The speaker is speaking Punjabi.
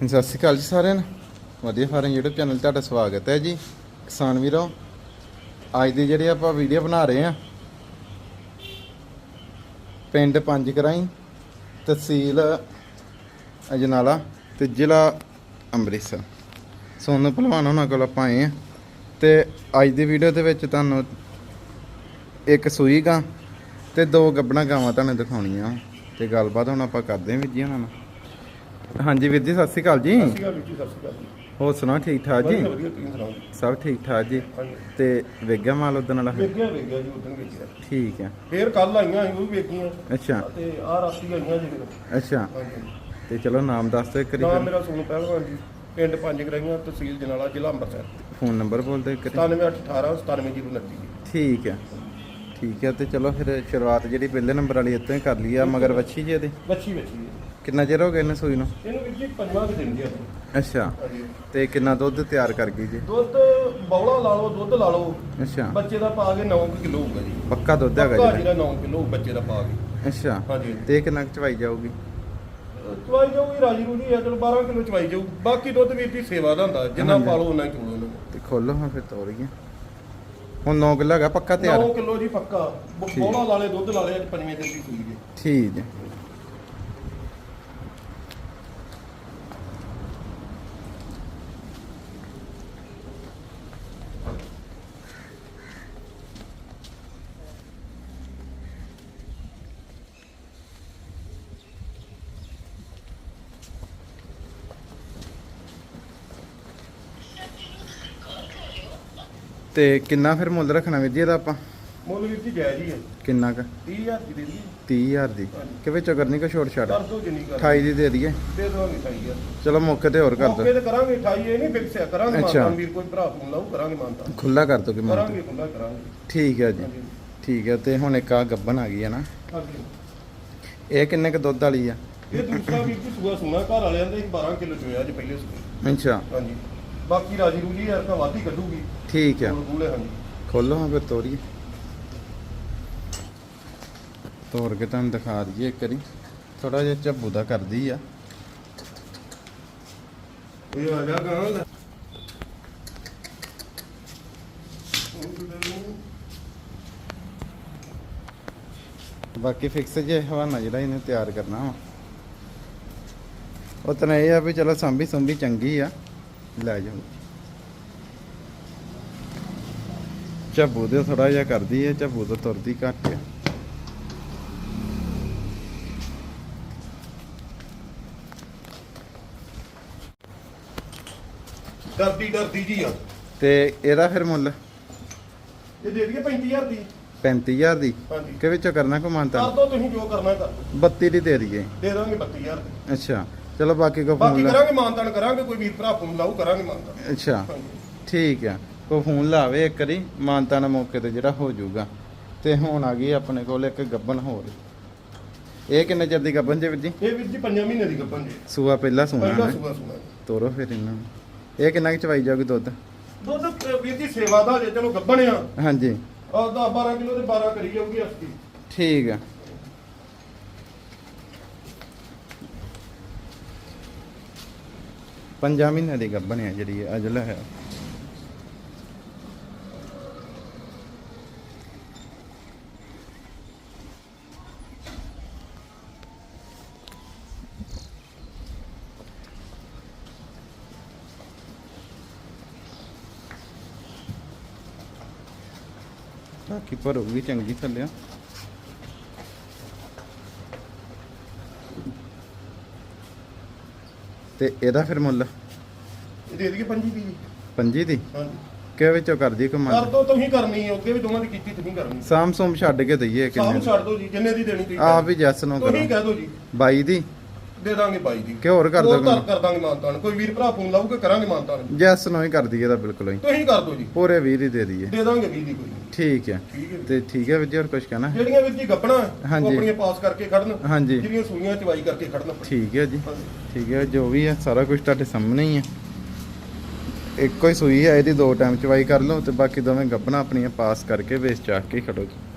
ਸਤਿ ਸ਼੍ਰੀ ਅਕਾਲ ਜੀ ਸਾਰਿਆਂ ਨੂੰ। ਵਧੀਆ ਫਾਰਮ YouTube ਚੈਨਲ 'ਤੇ ਤੁਹਾਡਾ ਸਵਾਗਤ ਹੈ ਜੀ। ਕਿਸਾਨ ਵੀਰੋ, ਅੱਜ ਦੀ ਜਿਹੜੀ ਆਪਾਂ ਵੀਡੀਓ ਬਣਾ ਰਹੇ ਆ ਪਿੰਡ ਪੰਜ ਕਰਾਈ ਤਹਿਸੀਲ ਅਜਨਾਲਾ ਤੇ ਜ਼ਿਲ੍ਹਾ ਅੰਮ੍ਰਿਤਸਰ। ਸੋਨੂੰ ਭਲਵਾਨ ਉਹਨਾਂ ਕੋਲ ਆਪਾਂ ਆਏ ਆ ਤੇ ਅੱਜ ਦੀ ਵੀਡੀਓ ਦੇ ਵਿੱਚ ਤੁਹਾਨੂੰ ਇੱਕ ਸੂਈ ਗਾਂ ਤੇ ਦੋ ਗੱਬਣਾ ਗਾਵਾਂ ਤੁਹਾਨੂੰ ਦਿਖਾਉਣੀਆਂ। ਤੇ ਗੱਲਬਾਤ ਹੁਣ ਆਪਾਂ ਕਰਦੇ ਹਾਂ ਵੀ ਜੀ ਉਹਨਾਂ ਨਾਲ। ਹਾਂਜੀ ਵੀਰ ਜੀ ਸਤਿ ਸ਼੍ਰੀ ਅਕਾਲ ਜੀ। ਸਤਿ ਸ਼੍ਰੀ ਅਕਾਲ ਵੀਰ ਜੀ, ਸਤਿ ਸ਼੍ਰੀ ਅਕਾਲ ਜੀ। ਹੋਰ ਸੁਣਾਓ ਠੀਕ ਠਾਕ ਜੀ? ਵਧੀਆ ਵਧੀਆ ਤੁਸੀਂ ਸੁਣਾਓ? ਜੀ? ਸਭ ਠੀਕ ਠਾਕ ਜੀ। ਹਾਂਜੀ ਤੇ ਵੇਗਿਆ ਮਾਲ ਉਦਣ ਵਾਲਾ? ਵੇਖਿਆ ਵੇਖਿਆ ਜੀ ਉਦੋਂ ਵੇਖਿਆ ਠੀਕ ਹੈ ਫੇਰ ਕੱਲ ਆਈਆਂ ਸੀ ਉਹ ਵੀ ਵੇਖੀਆਂ ਅੱਛਾ। ਤੇ ਆ ਰਾਤੀ ਆਈਆਂ ਜੀ ਫਿਰ। ਅੱਛਾ। ਹਾਂਜੀ ਤੇ ਚਲੋ ਨਾਮ ਦੱਸ ਦਿਓ ਇੱਕ ਨਾਮ ਵਾਰੀ ਮੇਰਾ ਸੋਨੂੰ ਪਹਿਲਵਾਨ ਜੀ ਪਿੰਡ ਪੰਜ ਗਰਾਈਆਂ ਤਹਿਸੀਲ ਜਨਾਲਾ ਜ਼ਿਲ੍ਹਾ ਅੰਮ੍ਰਿਤਸਰ। ਫੋਨ ਨੰਬਰ ਬੋਲ ਦਿਓ ਇੱਕ ਵਾਰੀ। 97818 97029 ਜੀ। ਠੀਕ ਹੈ ਠੀਕ ਹੈ ਤੇ ਚਲੋ ਫਿਰ ਸ਼ੁਰੂਆਤ ਜਿਹੜੀ ਪਹਿਲੇ ਨੰਬਰ ਵਾਲੀ ਇੱਥੋਂ ਹੀ ਕਰ ਲਈ ਆ ਮਗਰ ਵੱਛੀ ਜੀ ਇਹਦੇ? ਬੱਚੀ ਬੱਚੀ। ਕਿੰਨਾ ਚਿਰ ਹੋ ਗਿਆ ਇਹਨੂੰ ਸੂਈ ਨੂੰ? ਇਹਨੂੰ ਵੀਰ ਜੀ ਪੰਜਵਾਂ ਕੁ ਦਿਨ ਜੀ ਅੱਜ। ਅੱਛਾ। ਹਾਂਜੀ ਤੇ ਕਿੰਨਾ ਦੁੱਧ ਤਿਆਰ ਕਰ ਗਈ ਜੀ? ਦੁੱਧ ਬੌਲਾ ਲਾ ਲਓ ਦੁੱਧ ਲਾ ਲਓ। ਅੱਛਾ। ਬੱਚੇ ਦਾ ਪਾ ਕੇ 9 ਕਿਲੋ ਹੋਊਗਾ ਜੀ। ਪੱਕਾ ਦੁੱਧ ਹੈਗਾ ਪੱਕਾ ਜੀ? ਜਿਹੜਾ 9 ਕਿਲੋ ਬੱਚੇ ਦਾ ਪਾ ਕੇ। ਅੱਛਾ। ਹਾਂਜੀ। ਤੇ ਇਹ ਕਿੰਨਾ ਕੁ ਚਵਾਈ ਜਾਊਗੀ? ਚਵਾਈ ਜਾਊਗੀ ਰਾਜੀ ਰੂਜੀ ਆ ਚਲੋ 12 ਕਿਲੋ ਚਵਾਈ ਜਾਊ। ਬਾਕੀ ਦੁੱਧ ਵੀਰ ਜੀ ਸੇਵਾ ਦਾ ਹੁੰਦਾ ਜਿੰਨਾ ਹਾਂਜੀ। ਪਾਲੋ ਉਹਨਾਂ ਹੀ ਚੋਲੋ ਉਹਨੂੰ ਤੇ ਖੋਲੋ ਹਾਂ ਫਿਰ ਤੋਰੀਏ ਹੁਣ 9 ਕਿਲੋ ਹੈਗਾ ਪੱਕਾ ਤਿਆਰ? 9 ਕਿਲੋ ਜੀ ਪੱਕਾ। ਠੀਕ। ਬੋਲਾ ਲਾਲੇ ਦੁੱਧ ਲਾਲੇ ਅੱਜ ਪੰਜਵੇਂ ਦਿਨ ਦੀ ਸੂਈ ਜੀ ਠੀਕ ਹੈ। ਤੇ ਕਿੰਨਾ ਫਿਰ ਮੁੱਲ ਰੱਖਣਾ ਵੀਰ ਜੀ ਇਹਦਾ ਆਪਾਂ? ਮੁੱਲ ਵੀਰ ਜੀ ਜਾਇਜ਼ ਹੀ ਹੈ ਕਿੰਨਾ ਕ? 30000 ਦੀ ਦੇ ਦਈਏ। 30000 ਦੀ। ਕਿ ਵਿੱਚੋਂ ਕਰਨੀ ਕੋ ਛੋਟ ਛਾੜ ਕਰ ਦੋ ਜਿੰਨੀ ਕਰ 28 ਦੀ ਦੇ ਦਈਏ। ਦੇ ਦੇਵਾਂਗੇ 28000 ਚਲੋ ਮੌਕੇ ਤੇ ਹੋਰ ਕਰ ਮੌਕੇ ਦੋ ਤੇ ਕਰਾਂਗੇ 28 ਇਹ ਨਹੀਂ ਫਿਕਸ ਹੈ ਕਰਾਂਗੇ ਅੱਛਾ। ਮਾਨਤਾਨ ਵੀਰ ਕੋਈ ਭਰਾ ਫੋਨ ਲਾਊ ਕਰਾਂਗੇ ਮਾਨਤਾਨ ਖੁੱਲਾ ਕਰ ਦੋ ਕਿ ਮਾਰ ਕਰਾਂਗੇ ਖੁੱਲਾ ਕਰਾਂਗੇ। ਠੀਕ ਹੈ ਜੀ। ਠੀਕ ਹੈ ਤੇ ਹੁਣ ਇੱਕ ਆ ਗੱਬਨ ਆ ਗਈ ਹੈ ਨਾ। ਇਹ ਕਿੰਨੇ ਕ ਦੁੱਧ ਵਾਲੀ ਆ? ਇਹ ਦੂਸਰਾ ਵੀਰ ਜੀ ਸੂਆ ਸੁਣਾ ਘਰ ਵਾਲਿਆਂ ਦੇ 12 ਕਿਲੋ ਚੋਇਆ ਅੱਜ ਪਹਿਲੇ ਸੂਏ। ਅੱਛਾ। ਹਾਂਜੀ। ਬਾਕੀ ਰਾਜੀ ਰੂਜੀ ਯਾਰ ਤਾਂ ਵਾਧੀ ਕੱਢੂਗੀ। ਠੀਕ ਹਾਂਜੀ ਖੋਲੋ ਹਾਂ ਫਿਰ ਤੋਰੀਏ। ਤੋੜ ਕੇ ਤੁਹਾਨੂੰ ਦਿਖਾ ਦਈਏ ਇੱਕ ਵਾਰੀ। ਥੋੜਾ ਜਿਹਾ ਝੱਬੂ ਦਾ ਕਰਦੀ ਆ। ਇਹ ਆ ਜਾ ਗਾਂ। ਲੈ ਬਾਕੀ ਫਿਕਸ ਜੇ ਹਵਾਨਾ ਜਿਹੜਾ ਇਹਨੇ ਤਿਆਰ ਕਰਨਾ ਵਾ। ਉਤਨਾ ਇਹ ਆ ਵੀ ਚਲੋ ਸੰਭੀ ਸੰਭੀ ਚੰਗੀ ਆ। ਲੈ ਜਾਓ। ਝੱਬੂ ਦੇ ਥੋੜਾ ਜਿਹਾ ਕਰਦੀ ਹੈ ਝੱਬੂ ਤੋਂ ਤੁਰਦੀ ਘੱਟ ਆ ਡਰਦੀ ਡਰਦੀ ਜੀ ਆ। ਤੇ ਇਹਦਾ ਫਿਰ ਮੁੱਲ? ਇਹ ਦੇ ਦਈਏ 35000 ਦੀ। 35000 ਦੀ। ਹਾਂਜੀ। ਕਿ ਵਿੱਚੋਂ ਕਰਨਾ ਕੋ ਕਰ ਮਾਨਤਾ ਦੋ ਤੁਸੀਂ ਜੋ ਕਰਨਾ ਕਰ ਦਿਓ 32 ਦੀ ਦੇ ਦਈਏ। ਦੇ ਦਾਂਗੇ 32000 ਦੀ। ਅੱਛਾ। ਚਲੋ ਬਾਕੀ ਕੋ ਬਾਕੀ ਫੋਨ ਲਾ ਕਰਾਂਗੇ ਮਾਨਤਾਨ ਕਰਾਂਗੇ ਕੋਈ ਵੀਰ ਭਰਾ ਫੋਨ ਲਾਊ ਕਰਾਂਗੇ ਮਾਨਤਾਨ। ਅੱਛਾ ਠੀਕ ਆ। ਕੋ ਫੋਨ ਲਾਵੇ ਇੱਕ ਵਾਰੀ ਮਾਨਤਾ ਨਾ ਮੌਕੇ ਤੇ ਜਿਹੜਾ ਹੋ ਜਾਊਗਾ। ਤੇ ਹੁਣ ਆ ਗਈ ਆਪਣੇ ਕੋਲ ਇੱਕ ਗੱਬਨ ਹੋਰ। ਇਹ ਕਿੰਨੇ ਚਿਰ ਦੀ ਗੱਬਨ ਜੇ ਵੀਰ ਜੀ? ਇਹ ਵੀਰ ਜੀ 5 ਮਹੀਨੇ ਦੀ ਗੱਪਨ ਜੀ। ਸੂਆ ਪਹਿਲਾ ਸੂਣਾ ਪਹਿਲਾ ਸੂਆ ਸੂਆ ਤੋਰੋ ਫਿਰ ਇਹਨਾਂ ਨੂੰ। ਇਹ ਕਿੰਨਾ ਕੁ ਚਵਾਈ ਜਾਊਗੀ ਦੁੱਧ? ਦੁੱਧ ਅਹ ਵੀਰ ਜੀ ਸੇਵਾ ਦਾ ਜੇ ਚਲੋ ਗੱਪਣ ਆ। ਹਾਂਜੀ। 10 12 ਕਿਲੋ ਤੇ 12 ਕਰੀ ਜਾਊਗੀ ਅਸਤੀ ਠੀਕ ਆ। ਪੰਜਾਂ ਮਹੀਨਿਆਂ ਦੀ ਗੱਭਣ ਹੈ ਜਿਹੜੀ ਇਹ ਹੈ। ਬਾਕੀ ਭਰੂਗੀ ਚੰਗੀ ਥੱਲੇ ਤੇ ਇਹਦਾ ਫਿਰ ਮੁੱਲ? ਇਹ ਦੇ ਦਈਏ 25 ਦੀ ਜੀ। ਪੰਜੀ ਦੀ ਹਾਂਜੀ। ਕਿ ਵਿੱਚੋਂ ਕਰਦੀ ਕਰ ਦੋ ਤੁਸੀਂ ਕਰਨੀ ਹੈ ਅੱਗੇ ਵੀ ਦੋਵਾਂ ਦੀ ਕੀਤੀ ਤੁਸੀਂ ਕਰਨੀ ਸਾਮ ਸੋਮ ਛੱਡ ਕੇ ਦਈਏ ਸਾਮ ਕਿੰਨੇ ਛੱਡ ਦੋ ਜੀ ਜਿੰਨੇ ਦੀ ਦੇਣੀ ਤੁਸੀਂ ਆਪ ਵੀ ਜੈਸ ਨੂੰ ਤੁਸੀਂ ਕਰੋ। ਕਹਿ ਦੋ ਜੀ। 22 ਦੀ? ਦੇ ਦਾਂਗੇ 22 ਦੀ ਕਿ ਹੋਰ ਕਰ ਹੋਰ ਕਰ ਦਾਂਗੇ ਮਾਨਤਾਨ। ਕੋਈ ਵੀਰ ਭਰਾ ਫੋਨ ਲਾਊਗਾ ਕਰਾਂਗੇ ਮਾਨਤਾਨ। ਜੈਸ ਨੂੰ ਹੀ ਕਰ ਦਈਏ ਤਾਂ ਬਿਲਕੁਲ ਹੀ। ਤੁਸੀਂ ਕਰ ਦੋ ਜੀ। ਪੂਰੇ 20 ਦੀ ਦੇ ਦਈਏ। ਦੇ ਦਾਂਗੇ 20 ਦੀ ਕੋਈ। ਠੀਕ ਹੈ। ਠੀਕ ਹੈ। ਤੇ ਠੀਕ ਹੈ ਵੀਰ ਜੀ ਹੋਰ ਕੁਝ ਕਹਿਣਾ ਜਿਹੜੀਆਂ ਵੀਰ ਜੀ ਗੱਪਣਾ ਹਾਂਜੀ। ਆਪਣੀਆਂ ਪਾਸ ਕਰਕੇ ਖੜਨ। ਹਾਂਜੀ। ਜਿਹੜੀਆਂ ਸੂਈਆਂ ਚਵਾਈ ਕਰਕੇ ਖੜਨ ਠੀਕ ਹੈ ਜੀ। ਹਾਂਜੀ। ਠੀਕ ਹੈ ਜੋ ਵੀ ਹੈ ਸਾਰਾ ਕੁਝ ਤੁਹਾਡੇ ਸਾਹਮਣੇ ਹੀ ਹੈ। ਇੱਕੋ ਹੀ ਸੂਈ ਹੈ ਇਹਦੀ ਦੋ ਟਾਈਮ ਚਵਾਈ ਕਰ ਲਓ ਤੇ ਬਾਕੀ ਦੋਵੇਂ ਗੱਬਣਾ ਆਪਣੀਆਂ ਪਾਸ ਕਰਕੇ ਵੇਚ ਚਾਕ ਕੇ ਖੜੋ ਜੀ।